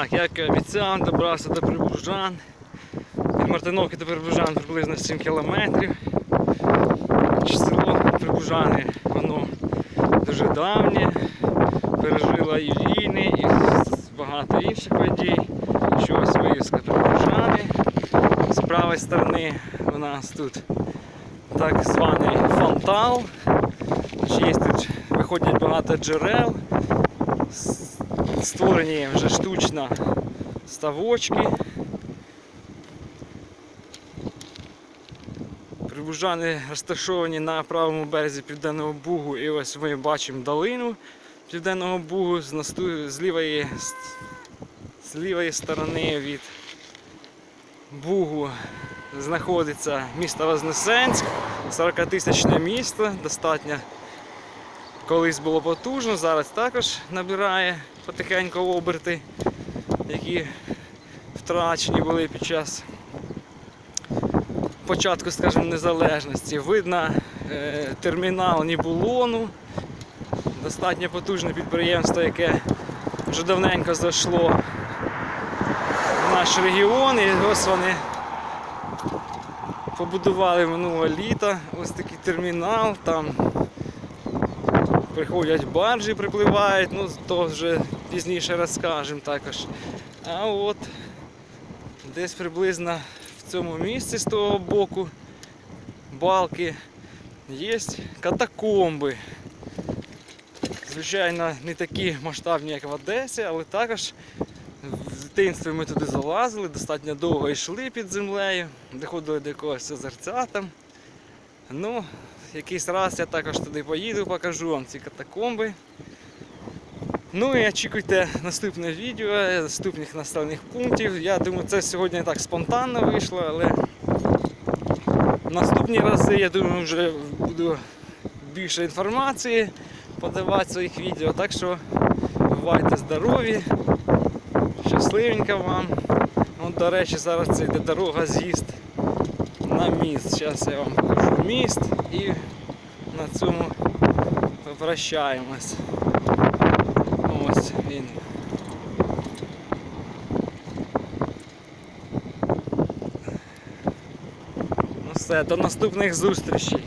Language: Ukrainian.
Так, як і обіцяв, добрався до Прибужан. Від Мартиновки до Прибужан приблизно 7 кілометрів. Село Прибужани, воно дуже давнє, пережило і війни, і багато інших подій. Що ось вивіска Прибужани. З правої сторони у нас тут так званий фонтал. Є тут виходять багато джерел. Створені вже штучно ставочки. Прибужани розташовані на правому березі Південного Бугу. І ось ми бачимо долину Південного Бугу з, насту... з, лівої... з лівої сторони від Бугу знаходиться місто Вознесенськ, 40-тисячне місто, достатньо колись було потужно, зараз також набирає потихеньку оберти, які втрачені були під час початку, скажімо, незалежності. Видно е, термінал Нібулону, достатньо потужне підприємство, яке вже давненько зайшло в наш регіон. І ось вони побудували минулого літа ось такий термінал. Там приходять баржі, припливають, ну то вже пізніше розкажемо також. А от десь приблизно в цьому місці з того боку балки є катакомби. Звичайно, не такі масштабні, як в Одесі, але також в дитинстві ми туди залазили, достатньо довго йшли під землею, доходили до якогось озерця там. Ну, якийсь раз я також туди поїду, покажу вам ці катакомби. Ну і очікуйте наступне відео, наступних населених пунктів. Я думаю, це сьогодні так спонтанно вийшло, але наступні рази, я думаю, вже буду більше інформації подавати своїх відео. Так що бувайте здорові, щасливенько вам. От, до речі, зараз це йде дорога з'їзд на міст. Зараз я вам покажу міст і на цьому попрощаємось. Ось він. Ну все, до наступних зустрічей.